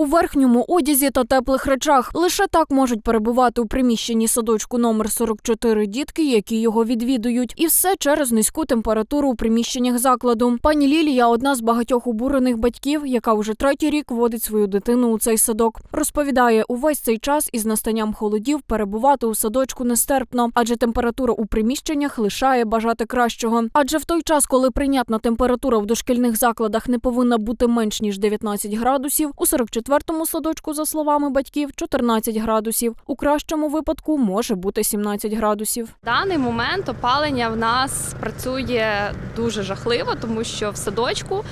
У верхньому одязі та теплих речах лише так можуть перебувати у приміщенні садочку номер 44 дітки, які його відвідують, і все через низьку температуру у приміщеннях закладу. Пані Лілія одна з багатьох обурених батьків, яка уже третій рік водить свою дитину у цей садок. Розповідає, увесь цей час із настанням холодів перебувати у садочку нестерпно, адже температура у приміщеннях лишає бажати кращого. Адже в той час, коли прийнятна температура в дошкільних закладах не повинна бути менш ніж 19 градусів, у 44-му садочку, за словами батьків, 14 градусів. У кращому випадку може бути 17 градусів. Даний момент опалення в нас працює дуже жахливо, тому що в садочку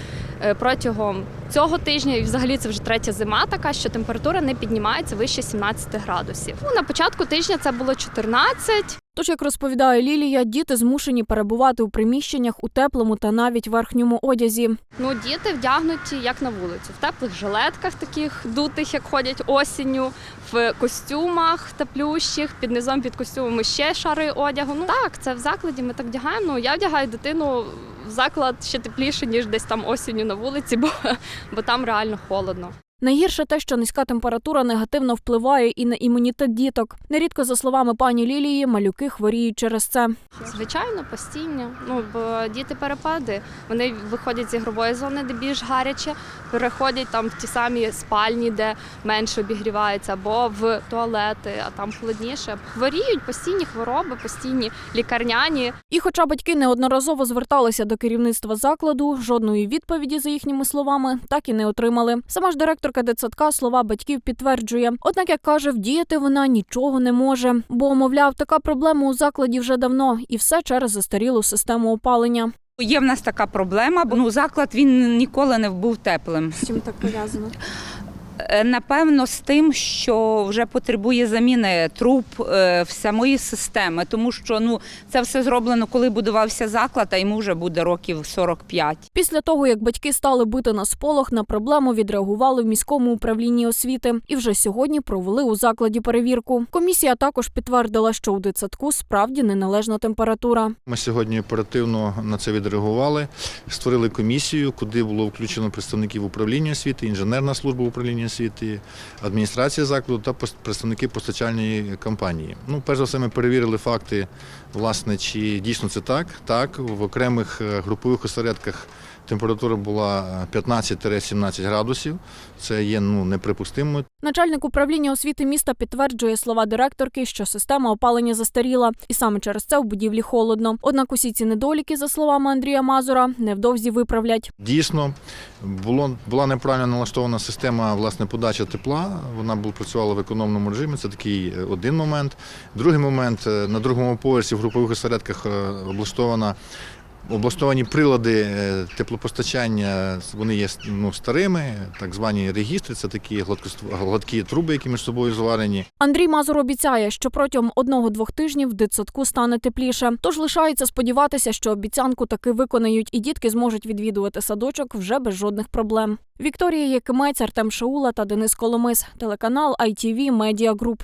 е, протягом цього тижня, і взагалі це вже третя зима, така що температура не піднімається вище 17 градусів. Ну, на початку тижня це було 14, Тож, як розповідає Лілія, діти змушені перебувати у приміщеннях у теплому та навіть верхньому одязі. Ну, діти вдягнуті як на вулицю, в теплих жилетках, таких дутих, як ходять осінню, в костюмах теплющих, під низом під костюмами ще шари одягу. Ну так, це в закладі. Ми так вдягаємо. Ну я вдягаю дитину в заклад ще тепліше, ніж десь там осінню на вулиці, бо, бо там реально холодно. Найгірше те, що низька температура негативно впливає і на імунітет діток. Нерідко, за словами пані Лілії, малюки хворіють через це. Звичайно, постійно. Ну бо діти перепади. Вони виходять з ігрової зони, де більш гаряче, переходять там в ті самі спальні, де менше обігрівається, або в туалети, а там холодніше. Хворіють постійні хвороби, постійні лікарняні. І хоча батьки неодноразово зверталися до керівництва закладу, жодної відповіді, за їхніми словами, так і не отримали. Сама ж директорка дитсадка слова батьків підтверджує. Однак, як каже, вдіяти вона нічого не може, бо, мовляв, така проблема у закладі вже давно, і все через застарілу систему опалення. Є в нас така проблема, бо ну, заклад він ніколи не був теплим. З чим так пов'язано? Е, Напевно, з тим, що вже потребує заміни труб е, в самої системи, тому що ну це все зроблено, коли будувався заклад, а йому вже буде років 45. Після того, як батьки стали бити на сполох, на проблему відреагували в міському управлінні освіти і вже сьогодні провели у закладі перевірку. Комісія також підтвердила, що у дитсадку справді неналежна температура. Ми сьогодні оперативно на це відреагували, створили комісію, куди було включено представників управління освіти, інженерна служба управління освіти, адміністрація закладу та представники постачальної компанії. Ну, перш за все, ми перевірили факти, власне, чи дійсно це так. Так, в окремих е, групових осередках температура була е, 15-17 градусів. Це є ну, неприпустимою. Начальник управління освіти міста підтверджує слова директорки, що система опалення застаріла, і саме через це в будівлі холодно. Однак усі ці недоліки, за словами Андрія Мазура, невдовзі виправлять. Дійсно, було, була неправильно налаштована система власне, подачі тепла. Вона була, працювала в економному режимі. Це такий е, один момент. Другий момент е, на другому поверсі в групових осередках е, облаштована. Облаштовані прилади е, теплопостачання, вони є ну, старими, так звані регістри, це такі гладкі труби, які між собою зварені. Андрій Мазур обіцяє, що протягом одного-двох тижнів в дитсадку стане тепліше. Тож лишається сподіватися, що обіцянку таки виконають, і дітки зможуть відвідувати садочок вже без жодних проблем. Вікторія Якимець, Артем Шаула та Денис Коломис. Телеканал ITV Media Group.